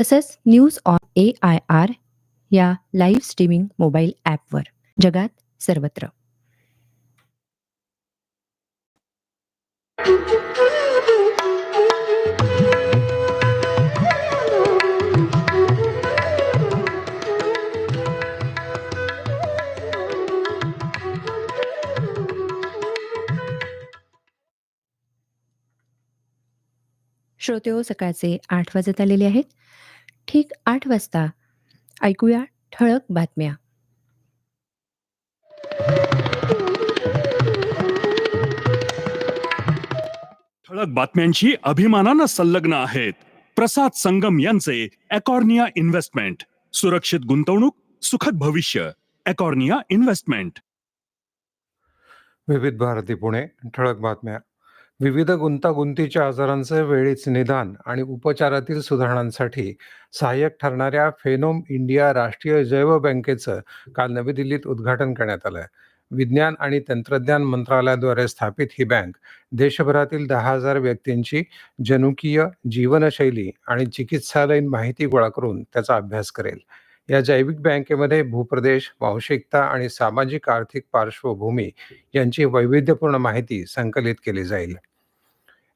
तसंच news on A I R या live streaming mobile ॲपवर जगात सर्वत्र. श्रोतेओ हो, सकाळचे आठ वाजत आलेले आहेत. ठीक आठ वाजता. ऐकूया ठळक बातम्या. ठळक बातम्यांशी अभिमानानं संलग्न आहेत. प्रसाद संगम यांचे अकॉर्निया इन्व्हेस्टमेंट. सुरक्षित गुंतवणूक सुखद भविष्य. अकॉर्निया इन्व्हेस्टमेंट. विविध भारती पुणे ठळक बातम्या. विविध गुंतागुंतीच्या आजारांचे वेळीच निदान आणि उपचारातील सुधारणांसाठी सहाय्यक ठरणाऱ्या फेनोम इंडिया राष्ट्रीय जैव बँकेचं काल नवी दिल्लीत उद्घाटन करण्यात आलं. विज्ञान आणि तंत्रज्ञान मंत्रालयाद्वारे स्थापित ही बँक देशभरातील दहा हजार व्यक्तींची जनुकीय जीवनशैली आणि चिकित्सालयीन माहिती गोळा करून त्याचा अभ्यास करेल. या जैविक बँकेमध्ये भूप्रदेश वांशिकता आणि सामाजिक आर्थिक पार्श्वभूमी यांची वैविध्यपूर्ण माहिती संकलित केली जाईल.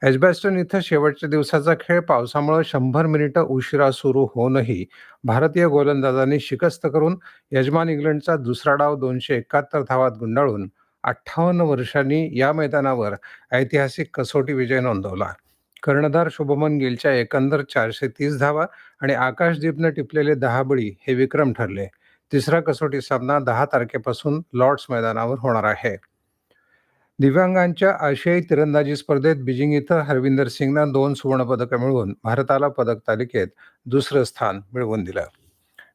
एजबॅस्टन इथं शेवटच्या दिवसाचा खेळ. पावसामुळे शंभर मिनिटं उशिरा सुरू होऊनही भारतीय गोलंदाजांनी शिकस्त करून यजमान इंग्लंडचा दुसरा डाव दोनशे एकाहत्तर धावात गुंडाळून अठ्ठावन्न वर्षांनी या मैदानावर ऐतिहासिक कसोटी विजय नोंदवला. कर्णधार शुभमन गिलच्या एकंदर चारशे तीस धावा आणि आकाशदीपनं टिपलेले दहा बळी हे विक्रम ठरले. तिसरा कसोटी सामना दहा तारखेपासून लॉर्ड्स मैदानावर होणार आहे. दिव्यांगांच्या आशियाई तिरंदाजी स्पर्धेत बीजिंग इथं हरविंदर सिंगनं दोन सुवर्णपदकं मिळवून भारताला पदक तालिकेत दुसरं स्थान मिळवून दिलं.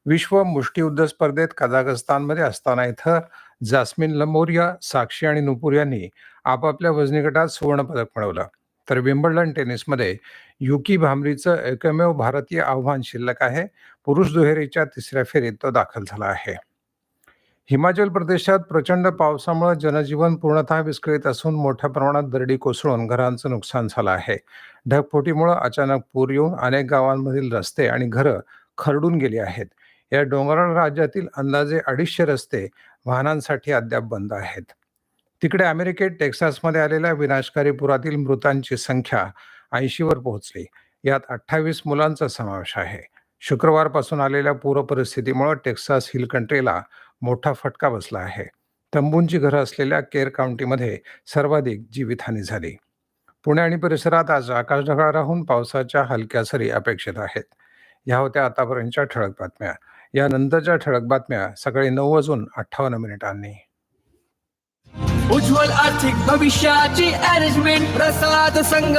विश्व मुष्टियुद्ध स्पर्धेत कझाकस्तानमध्ये असताना इथं जास्मिन लमोरिया साक्षी आणि नुपूर यांनी आपापल्या वजनी गटात सुवर्णपदक मिळवलं. तर विम्बल्डन टेनिसमध्ये युकी भांबरीचं एकमेव भारतीय आव्हान शिल्लक आहे. पुरुष दुहेरीच्या तिसऱ्या फेरीत तो दाखल झाला आहे. हिमाचल प्रदेशात प्रचंड पावसामुळे जनजीवन पूर्णतः विस्कळीत असून मोठ्या प्रमाणात दरडी कोसळून घरांचं नुकसान झालं आहे. ढगफुटीमुळे अचानक पूर येऊन अनेक गावांमधील रस्ते आणि घरं खरडून गेली आहेत. या डोंगराळ राज्यातील अंदाजे अडीचशे रस्ते वाहनांसाठी अद्याप बंद आहेत. तिकडे अमेरिकेत टेक्सासमध्ये आलेल्या विनाशकारी पुरातील मृतांची संख्या ऐंशीवर पोहोचली. यात अठ्ठावीस मुलांचा समावेश आहे. शुक्रवारपासून आलेल्या पूर परिस्थितीमुळे टेक्सास हिल कंट्रीला मोठा फटका बसला आहे. तंबूंची घरं असलेल्या केर काउंटीमध्ये सर्वाधिक जीवितहानी झाली. पुणे आणि परिसरात आज आकाश ढगाळ राहून पावसाच्या हलक्या सरी अपेक्षित आहेत. ह्या होत्या आतापर्यंतच्या ठळक बातम्या. यानंतरच्या ठळक बातम्या सकाळी नऊ वाजून अठ्ठावन्न मिनिटांनी. उज्ज्वल आर्थिक भविष्याची अरेंजमेंट प्रसाद संघ.